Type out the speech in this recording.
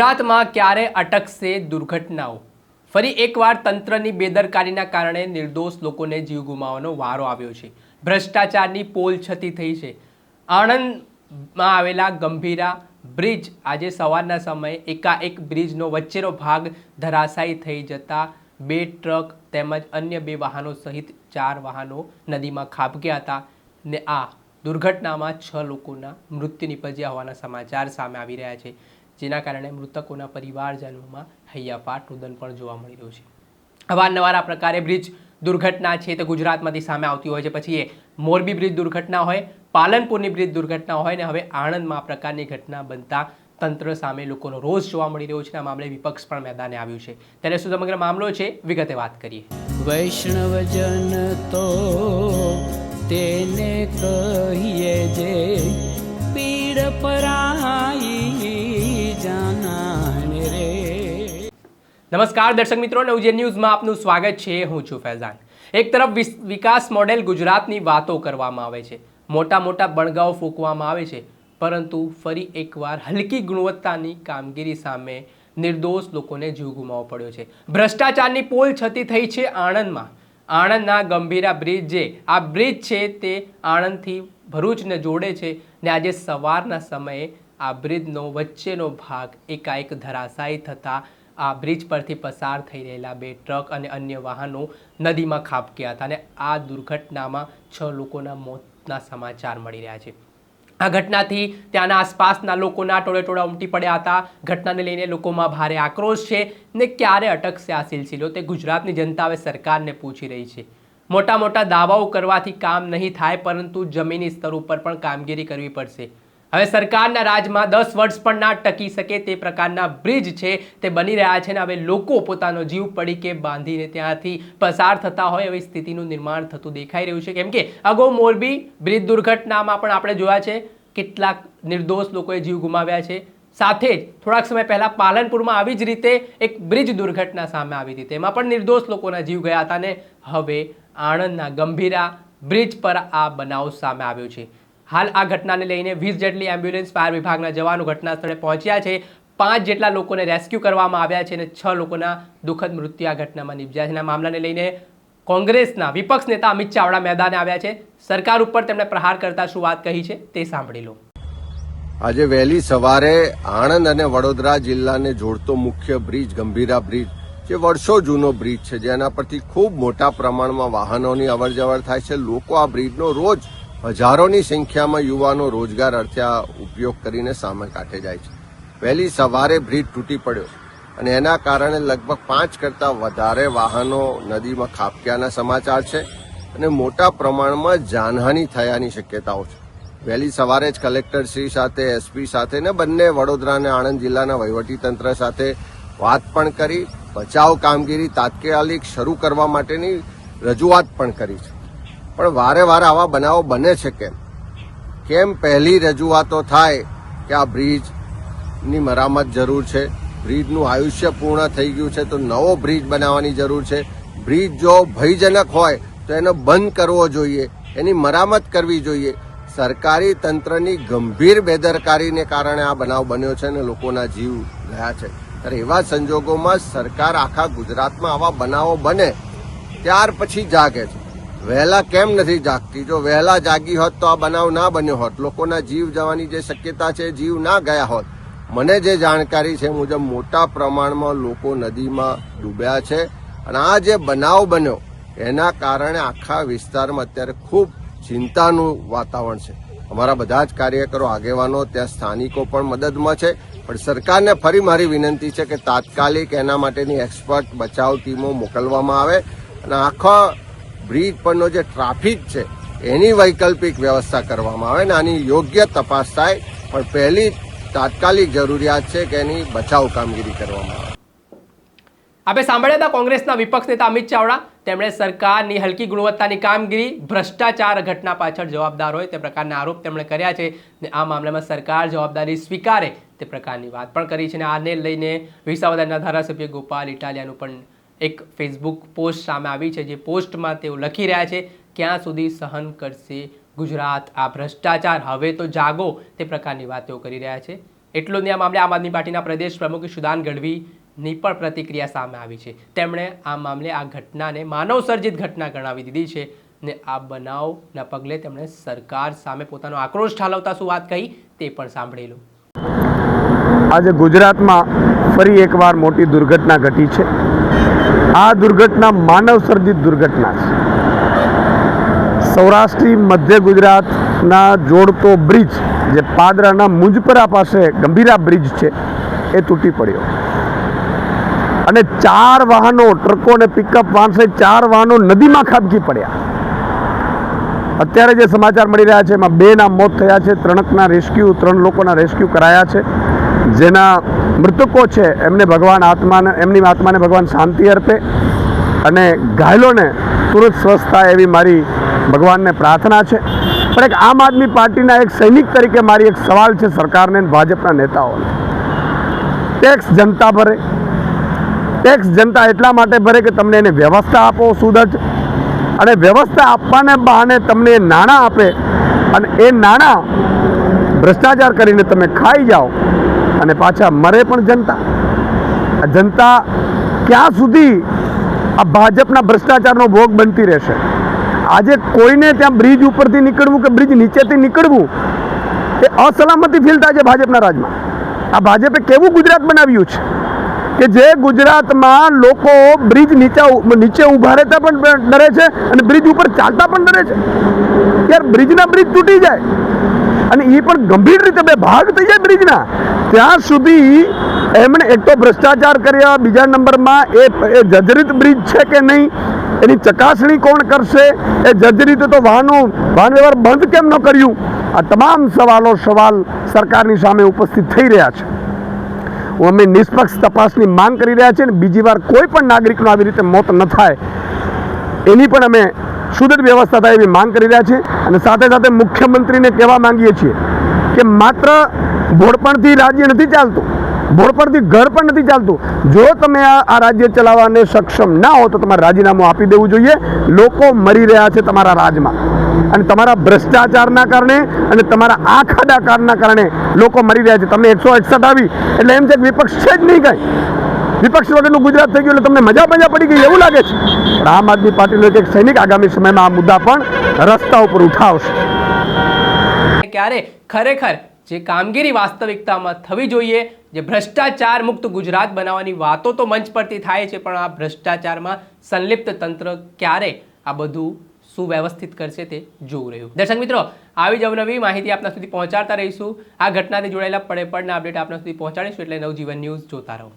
ગુજરાતમાં ક્યારે અટકશે દુર્ઘટનાઓ? ફરી એકવાર તંત્રની બેદરકારીના કારણે નિર્દોષ લોકોને જીવ ગુમાવવાનો વારો આવ્યો છે. ભ્રષ્ટાચારની પોલ છતી થઈ છે. આણંદમાં આવેલા ગંભીરા બ્રિજ આજે સવારના સમયે એકાએક બ્રિજનો વચ્ચેનો ભાગ ધરાશાયી થઈ જતા બે ટ્રક તેમજ અન્ય બે વાહનો સહિત ચાર વાહનો નદીમાં ખાબક્યા હતા ને આ દુર્ઘટનામાં છ લોકોના મૃત્યુ નિપજ્યા હોવાના સમાચાર સામે આવી રહ્યા છે. જેના કારણે મૃતકોના પરિવારજનોમાં હૈયાફાટ રુદન પણ જોવા મળી રહ્યું છે. અવારનવાર આ પ્રકારે બ્રિજ દુર્ઘટના છે તે ગુજરાતમાંથી સામે આવતી હોય છે. પછી એ મોરબી બ્રિજ દુર્ઘટના હોય, પાલનપુરની બ્રિજ દુર્ઘટના હોય ને હવે આણંદમાં આ પ્રકારની ઘટના બનતા તંત્ર સામે લોકોનો રોષ જોવા મળી રહ્યો છે આ મામલે વિપક્ષ પણ મેદાને આવ્યું છે. ત્યારે શું સમગ્ર મામલો છે વિગતે વાત કરીએ. વૈષ્ણવજન તો તેને કહીએ જે પીડ પરાઈ નમસ્કાર, દર્શક મિત્રો. નવજે ન્યૂઝમાં આપનું સ્વાગત છે. હું છું ફૈઝાન. એક તરફ વિકાસ મોડેલ ગુજરાતની વાતો કરવામાં આવે છે. મોટા મોટા બણગાઓ ફૂંકવામાં આવે છે. પરંતુ ફરી એકવાર હલકી ગુણવત્તાની કામગીરી સામે નિર્દોષ લોકોને જીવ ગુમાવવો પડ્યો છે. ભ્રષ્ટાચારની પોલ છતી થઈ છે આણંદમાં. આણંદના ગંભીરા બ્રિજ જે આ બ્રિજ છે તે આણંદથી ભરૂચને જોડે છે ને આજે સવારના સમયે આ બ્રિજનો વચ્ચેનો ભાગ એકાએક ધરાશાયી થતાં આ બ્રિજ પરથી પસાર થઈ રહેલા બે ટ્રક અને અન્ય વાહનો નદીમાં ખાબક્યા હતા અને આ દુર્ઘટનામાં છ લોકોના મોતના સમાચાર મળી રહ્યા છે. આ ઘટનાથી ત્યાંના આસપાસના લોકોના ટોળે ટોળા ઉમટી પડ્યા હતા. ઘટનાને લઈને લોકોમાં ભારે આક્રોશ છે ને ક્યારે અટકશે આ સિલસિલો તે ગુજરાતની જનતા હવે સરકારને પૂછી રહી છે. મોટા મોટા દાવાઓ કરવાથી કામ નહીં થાય પરંતુ જમીની સ્તર ઉપર પણ કામગીરી કરવી પડશે. હવે સરકારના રાજમાં દસ વર્ષ પણ ના ટકી શકે તે પ્રકારના બ્રિજ છે, તે બની રહ્યા છે ને હવે લોકો પોતાનો જીવ પડી કે બાંધીને ત્યાંથી પસાર થતા હોય એવી સ્થિતિનું નિર્માણ થતું દેખાઈ રહ્યું છે. કેમ કે અગાઉ મોરબી બ્રિજ દુર્ઘટનામાં પણ આપણે જોયા છે, કેટલાક નિર્દોષ લોકોએ જીવ ગુમાવ્યા છે. સાથે જ થોડાક સમય પહેલાં પાલનપુરમાં આવી જ રીતે એક બ્રિજ દુર્ઘટના સામે આવી હતી. તેમાં પણ નિર્દોષ લોકોના જીવ ગયા હતા ને હવે આણંદના ગંભીરા બ્રિજ પર આ બનાવ સામે આવ્યો છે. હાલ આ ઘટનાને લઈને વીસ જેટલી એમ્બ્યુલન્સ, ફાયર વિભાગના જવાનો ઘટના સ્થળે પહોંચ્યા છે. પાંચ જેટલા લોકોને રેસ્ક્યુ કરવામાં આવ્યા છે અને છ લોકોના દુઃખદ મૃત્યુ આ ઘટનામાં નિપજ્યા છે. આ મામલાને લઈને કોંગ્રેસના વિપક્ષ નેતા અમિત ચાવડા મેદાને આવ્યા છે. સરકાર ઉપર તેમણે પ્રહાર કરતા શું વાત કહી છે તે સાંભળી લો. આજે વહેલી સવારે આણંદ અને વડોદરા જિલ્લાને જોડતો મુખ્ય બ્રિજ, ગંભીરા બ્રિજ, જે વર્ષો જૂનો બ્રિજ છે, જેના પરથી ખૂબ મોટા પ્રમાણમાં વાહનોની અવરજવર થાય છે. લોકો આ બ્રિજનો રોજ હજારોની સંખ્યામાં યુવાનો રોજગાર અર્થે આ ઉપયોગ કરીને સામે કાઢે જાય છે. વહેલી સવારે બ્રિજ તૂટી પડ્યો અને એના કારણે લગભગ પાંચ કરતાં વધારે વાહનો નદીમાં ખાબક્યાના સમાચાર છે અને મોટા પ્રમાણમાં જાનહાનિ થયાની શક્યતાઓ છે. વહેલી સવારે જ કલેક્ટર શ્રી સાથે, એસપી સાથે ને બંને વડોદરા અને આણંદ જિલ્લાના વહીવટીતંત્ર સાથે વાત પણ કરી, બચાવ કામગીરી તાત્કાલિક શરૂ કરવા માટેની રજૂઆત પણ કરી છે. પણ વારે વારે આવા બનાવો બને છે કેમ? કેમ પહેલી રજૂઆતો થાય કે આ બ્રિજની મરામત જરૂર છે? બ્રિજનું આયુષ્ય પૂર્ણ થઈ ગયું છે તો નવો બ્રિજ બનાવવાની જરૂર છે. બ્રિજ જો ભયજનક હોય તો એનો બંધ કરવો જોઈએ. એની મરામત કરવી જોઈએ. સરકારી તંત્રની ગંભીર બેદરકારીને કારણે આ બનાવ બન્યો છે અને લોકોના જીવ ગયા છે. ત્યારે એવા સંજોગોમાં સરકાર આખા ગુજરાતમાં આવા બનાવો બને, ત્યાર પછી જાગે છે. વહેલા કેમ નથી જાગતી? જો વહેલા જાગી હોત તો આ બનાવ ના બન્યો હોત. લોકોના જીવ જવાની જે શક્યતા છે, જીવ ના ગયા હોત. મને જે જાણકારી છે મુજબ મોટા પ્રમાણમાં લોકો નદીમાં ડૂબ્યા છે અને આ જે બનાવ બન્યો, એના કારણે આખા વિસ્તારમાં અત્યારે ખૂબ ચિંતાનું વાતાવરણ છે. અમારા બધા જ કાર્યકરો, આગેવાનો, ત્યાં સ્થાનિકો પણ મદદમાં છે. પણ સરકારને ફરી મારી વિનંતી છે કે તાત્કાલિક એના માટેની એક્સપર્ટ બચાવ ટીમો મોકલવામાં આવે અને આખા બ્રિજ પરનો જે ટ્રાફિક છે, એની વૈકલ્પિક વ્યવસ્થા કરવામાં આવે ને આની યોગ્ય તપાસ થાય. પણ પહેલી તાત્કાલિક જરૂરિયાત છે કે એની બચાવ કામગીરી કરવામાં આવે. આપણે સાંભળ્યા હતા કોંગ્રેસના વિપક્ષ નેતા અમિત ચાવડા. તેમણે સરકારની હલકી ગુણવત્તાની કામગીરી, ભ્રષ્ટાચાર ઘટના પાછળ જવાબદાર હોય તે પ્રકારના આરોપ તેમણે કર્યા છે ને આ મામલામાં સરકાર જવાબદારી સ્વીકારે તે પ્રકારની વાત પણ કરી છે અને આને લઈને વિસાવદરના ધારાસભ્ય ગોપાલ ઇટાલિયાનું પણ એક ફેસબુક પોસ્ટ સામે આવી છે, જે પોસ્ટમાં તેઓ લખી રહ્યા છે, ક્યાં સુધી સહન કરશે ગુજરાત? આ ભ્રષ્ટાચાર હવે તો જાગો. તે પ્રકારની વાત કરી રહ્યા છે. એટલું જ આ મામલે આમ આદમી પાર્ટીના પ્રદેશ પ્રમુખ સુદાન ગઢવીની પણ પ્રતિક્રિયા સામે આવી છે. તેમણે આ મામલે આ ઘટનાને માનવસર્જિત ઘટના ગણાવી દીધી છે ને આ બનાવના પગલે તેમણે સરકાર સામે પોતાનો આક્રોશ ઠાલવતા શું વાત કહી તે પણ સાંભળેલું. આજે ગુજરાતમાં ફરી એકવાર મોટી દુર્ઘટના ઘટી છે. આ દુર્ઘટના માનવ સર્જિત દુર્ઘટના છે. સૌરાષ્ટ્રી મધ્ય ગુજરાતના જોડતો બ્રિજ જે પાદરાના મુંજપરા પાસે ગંભીરા બ્રિજ છે, એ તૂટી પડ્યો. અને ચાર વાહનો, ટ્રકો અને પિકઅપ વાંસે ચાર વાહનો નદીમાં ખાબકી પડ્યા. અત્યારે જે સમાચાર મળી રહ્યા છે, એમાં બેના મોત થયા છે, ત્રણકના રેસ્ક્યુ ત્રણ લોકોના રેસ્ક્યુ કરાયા છે, જેના મૃતકો છે, એમને ભગવાન આત્માને, એમની આત્માને ભગવાન શાંતિ અર્પે અને ઘાયલોને તુરંત સ્વસ્થ થાય એવી મારી ભગવાનને પ્રાર્થના છે. પણ એક આમ આદમી પાર્ટીના એક સૈનિક તરીકે મારી એક સવાલ છે સરકારને ભાજપના નેતાઓને. ટેક્સ જનતા ભરે. ટેક્સ જનતા એટલા માટે ભરે કે તમને એને વ્યવસ્થા આપો સુદજ અને વ્યવસ્થા આપવાને બહાને તમને નાણાં આપે. અને એ નાણાં ભ્રષ્ટાચાર કરીને તમે ખાઈ જાઓ. અને પાછા મરે પણ જનતા. જનતા ક્યાં સુધી આ ભાજપના ભ્રષ્ટાચારનો ભોગ બનતી રહેશે? આજે કોઈને ત્યાં બ્રિજ ઉપરથી નીકળવું કે બ્રિજ નીચેથી નીકળવું, એ અસલામતી ફીલ છે ભાજપના રાજમાં. આ ભાજપે કેવું ગુજરાત બનાવ્યું છે? કે જે ગુજરાતમાં લોકો બ્રિજ નીચે નીચે ઊભા રહેતા પણ ડરે છે અને બ્રિજ ઉપર ચાલતા પણ ડરે છે. યાર બ્રિજના બ્રિજ તૂટી જાય. અને એ પણ ગંભીર રીતે બે ભાગ થઈ જાય બ્રિજના. ત્યાં સુધી એમણે એક તો ભ્રષ્ટાચાર કર્યા. બીજા નંબરમાં એ એ જજરિત બ્રિજ છે કે નહીં, એની ચકાસણી કોણ કરશે? એ જર્જરિત તો વાહનો, વાહન વ્યવહાર બંધ કેમ ન કર્યું? આ તમામ સવાલો સવાલ સરકારની સામે ઉપસ્થિત થઈ રહ્યા છે. અમે નિષ્પક્ષ તપાસની માંગ કરી રહ્યા છીએ અને બીજી વાર કોઈ પણ નાગરિકનું આવી રીતે મોત ન થાય, એની પણ અમે સુદૃઢ વ્યવસ્થા થાય એવી માંગ કરી રહ્યા છીએ. અને સાથે સાથે મુખ્યમંત્રીને કહેવા માંગીએ છીએ કે માત્ર ભોળપણથી રાજ્ય નથી ચાલતું. ભોળપણથી ઘર પણ નથી ચાલતું. જો તમે આ રાજ્ય ચલાવવાને સક્ષમ ના હો તો તમારે રાજીનામું આપી દેવું જોઈએ. લોકો મરી રહ્યા છે તમારા રાજમાં. અને તમારા ભ્રષ્ટાચારના કારણે અને તમારા આ ખાડાકારના કારણે લોકો મરી રહ્યા છે. તમને એકસો એકસઠ આવી. એટલે એમ છે કે વિપક્ષ છે જ નહીં કાંઈ. વિપક્ષ વગરનું ગુજરાત થઈ ગયું એટલે તમને મજા મજા પડી ગઈ એવું લાગે છે. પણ આમ આદમી પાર્ટીનો એક સૈનિક આગામી સમયમાં આ મુદ્દા પણ રસ્તા ઉપર ઉઠાવશે. ક્યારે ખરેખર જે કામગીરી વાસ્તવિકતામાં થવી જોઈએ, જે ભ્રષ્ટાચાર મુક્ત ગુજરાત બનાવવાની વાતો તો મંચ પરથી થાય છે, પણ આ ભ્રષ્ટાચારમાં સંલિપ્ત તંત્ર ક્યારે આ બધું સુવ્યવસ્થિત કરશે તે જોવું રહ્યું. દર્શક મિત્રો, આવી જ અવનવી માહિતી આપના સુધી પહોંચાડતા રહીશું. આ ઘટનાથી જોડાયેલા પડે પડના અપડેટ આપના સુધી પહોંચાડીશું, એટલે નવજીવન ન્યૂઝ જોતા રહો.